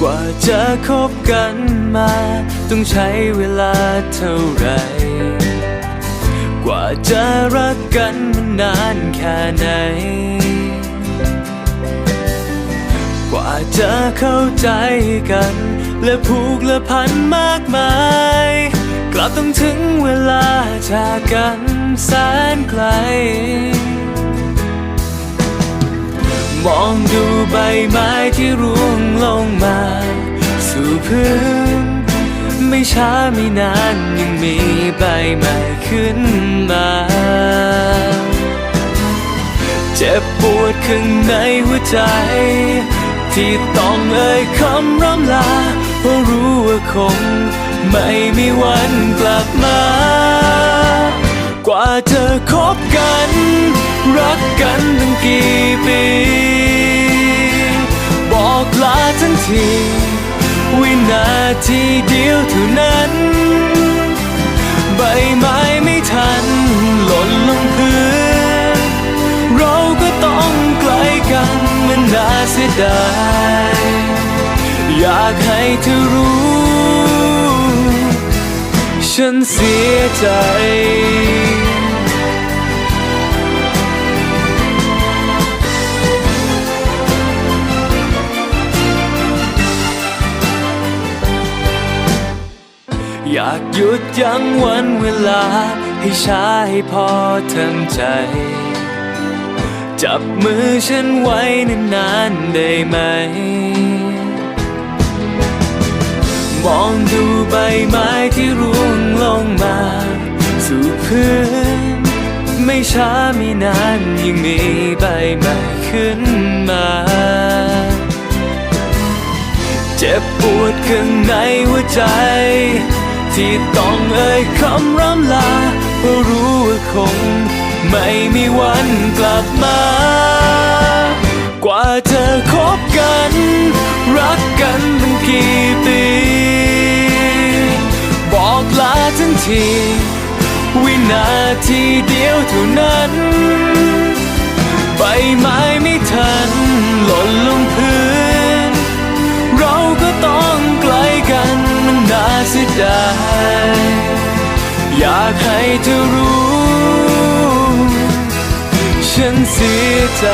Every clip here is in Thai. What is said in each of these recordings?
กว่าจะคบกันมา ต้องใช้เวลาเท่าไรกว่าจะรักกันมันนานแค่ไหน กว่าจะเข้าใจกัน และผูกและพันมากมาย กลับต้องถึงเวลาจากกันแสนไกล มองดูใบไม้ที่ร่วงลงมา สู่พื้น ไม่ช้าไม่นานยังมีใบใหม่ขึ้นมา เจ็บปวดข้างในหัวใจ ที่ต้องเอ่ยคำร่ำลาเพราะรู้ว่าคง ไม่มีวันกลับมา กว่าจะคบกัน รักกันตั้งกี่ปี บอกลาทั้งที วินาทีเดียวเท่านั้น ใบไม้ไม่ทัน หล่นลงพื้น เราก็ต้องไกลกันมันน่าเสียดาย อยากให้เธอรู้ ฉันเสียใจ อยากหยุดยั้งวันเวลา ให้ช้าให้พอทั้งใจ จับมือฉันไว้นานๆได้ไหม มองดูใบไม้ที่ร่วงลงมา สู่พื้น ไม่ช้าไม่นานยังมีใบใหม่ขึ้นมาเจ็บปวดข้างในหัวใจ ที่ต้องเอ่ยคำร่ำลาเพราะรู้ว่าคง ไม่มีวันกลับมา กว่าจะคบกัน รักกันตั้งกี่ปี บอกลาทั้งที วินาทีเดียวเท่านั้นใบไม้ไม่ทันหล่นลงพื้น อยากให้เธอรู้ ฉันเสียใจ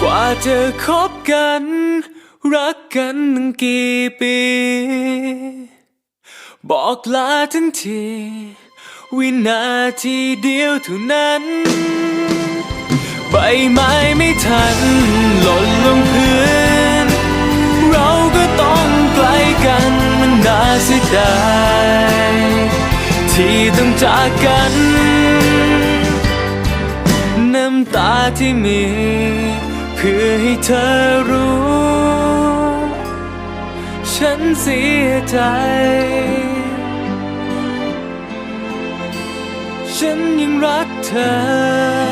กว่าจะคบกัน รักกันตั้งกี่ปี บอกลาทั้งที วินาทีเดียวเท่านั้น ใบไม้ไม่ทันหล่นลงพื้น เราก็ต้องไกลกันมันน่าเสียดายที่ต้องจากกัน น้ำตาที่มีเพื่อให้เธอรู้ ฉันเสียใจ ฉันยังรักเธอ